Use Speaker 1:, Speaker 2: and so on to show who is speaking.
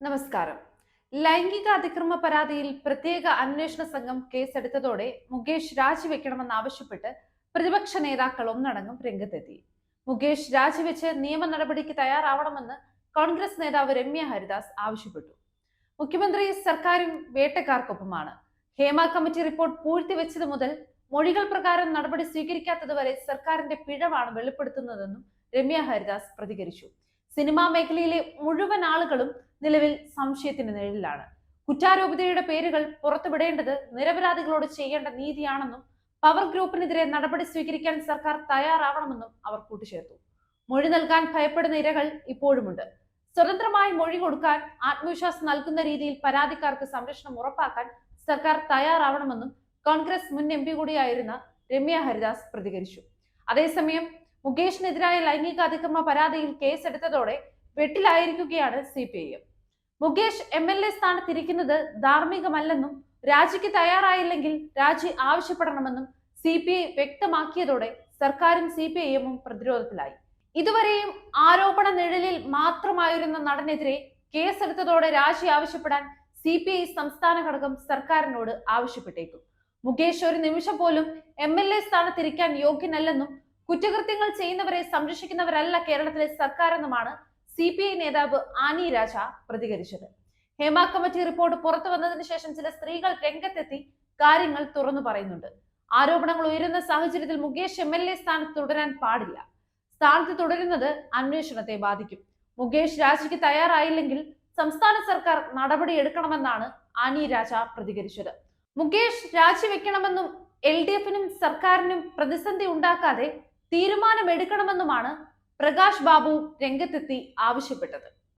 Speaker 1: നമസ്കാരം. ലൈംഗിക അതിക്രമ പരാതിയിൽ പ്രത്യേക അന്വേഷണ സംഘം കേസെടുത്തതോടെ മുകേഷ് രാജിവെക്കണമെന്നാവശ്യപ്പെട്ട് പ്രതിപക്ഷ നേതാക്കൾ ഒന്നടങ്കം രംഗത്തെത്തി. മുകേഷ് രാജിവെച്ച് നിയമ നടപടിക്ക് തയ്യാറാവണമെന്ന് കോൺഗ്രസ് നേതാവ് രമ്യ ഹരിദാസ് ആവശ്യപ്പെട്ടു. മുഖ്യമന്ത്രി സർക്കാരും വേട്ടക്കാർക്കൊപ്പമാണ്. ഹേമ കമ്മിറ്റി റിപ്പോർട്ട് പൂഴ്ത്തിവെച്ചത് മുതൽ മൊഴികൾ പ്രകാരം നടപടി സ്വീകരിക്കാത്തതുവരെ സർക്കാരിന്റെ പിഴവാണ് വെളിപ്പെടുത്തുന്നതെന്നും രമ്യ ഹരിദാസ് പ്രതികരിച്ചു. സിനിമാ മേഖലയിലെ മുഴുവൻ ആളുകളും നിലവിൽ സംശയത്തിന് നിഴലിലാണ്. കുറ്റാരോപിതയുടെ പേരുകൾ പുറത്തുവിടേണ്ടത് നിരപരാധികളോട് ചെയ്യേണ്ട നീതിയാണെന്നും പവർ ഗ്രൂപ്പിനെതിരെ നടപടി സ്വീകരിക്കാൻ സർക്കാർ തയ്യാറാവണമെന്നും അവർ കൂട്ടിച്ചേർത്തു. മൊഴി നൽകാൻ ഭയപ്പെടുന്ന ഇരകൾ ഇപ്പോഴുമുണ്ട്. സ്വതന്ത്രമായി മൊഴി കൊടുക്കാൻ ആത്മവിശ്വാസം നൽകുന്ന രീതിയിൽ പരാതിക്കാർക്ക് സംരക്ഷണം ഉറപ്പാക്കാൻ സർക്കാർ തയ്യാറാവണമെന്നും കോൺഗ്രസ് മുൻ എം കൂടിയായിരുന്ന രമ്യ ഹരിദാസ് പ്രതികരിച്ചു. അതേസമയം മുകേഷിനെതിരായ ലൈംഗിക അതിക്രമ പരാതിയിൽ കേസെടുത്തതോടെ വെട്ടിലായിരിക്കുകയാണ് C P I M Mukesh M L A സ്ഥാനത്തിരിക്കുന്നത് ധാർമ്മികമല്ലെന്നും രാജിക്ക് തയ്യാറായില്ലെങ്കിൽ രാജി ആവശ്യപ്പെടണമെന്നും സി പി ഐ വ്യക്തമാക്കിയതോടെ സർക്കാരും സി പി ഐ എമ്മും പ്രതിരോധത്തിലായി. ഇതുവരെയും ആരോപണ നിഴലിൽ മാത്രമായിരുന്ന നടനെതിരെ കേസെടുത്തതോടെ രാജി ആവശ്യപ്പെടാൻ സി പി ഐ സംസ്ഥാന ഘടകം സർക്കാരിനോട് ആവശ്യപ്പെട്ടേക്കും. മുകേഷ് ഒരു നിമിഷം പോലും എം എൽ എ സ്ഥാനത്തിരിക്കാൻ യോഗ്യനല്ലെന്നും കുറ്റകൃത്യങ്ങൾ ചെയ്യുന്നവരെ സംരക്ഷിക്കുന്നവരല്ല കേരളത്തിലെ സർക്കാർ എന്നുമാണ് സി പി ഐ നേതാവ് ആനി രാജ പ്രതികരിച്ചത്. ഹേമ കമ്മിറ്റി റിപ്പോർട്ട് പുറത്തു വന്നതിന് ശേഷം ചില സ്ത്രീകൾ രംഗത്തെത്തി കാര്യങ്ങൾ തുറന്നു പറയുന്നുണ്ട്. ആരോപണങ്ങൾ ഉയരുന്ന സാഹചര്യത്തിൽ മുകേഷ് എം എൽ എ സ്ഥാനത്ത് തുടരാൻ പാടില്ല. സ്ഥാനത്ത് തുടരുന്നത് അന്വേഷണത്തെ ബാധിക്കും. മുകേഷ് രാജിക്ക് തയ്യാറായില്ലെങ്കിൽ സംസ്ഥാന സർക്കാർ നടപടി എടുക്കണമെന്നാണ് ആനി രാജ പ്രതികരിച്ചത്. മുകേഷ് രാജിവെക്കണമെന്നും എൽ ഡി എഫിനും സർക്കാരിനും പ്രതിസന്ധി ഉണ്ടാക്കാതെ തീരുമാനമെടുക്കണമെന്നുമാണ് പ്രകാശ് ബാബു രംഗത്തെത്തി ആവശ്യപ്പെട്ടത്.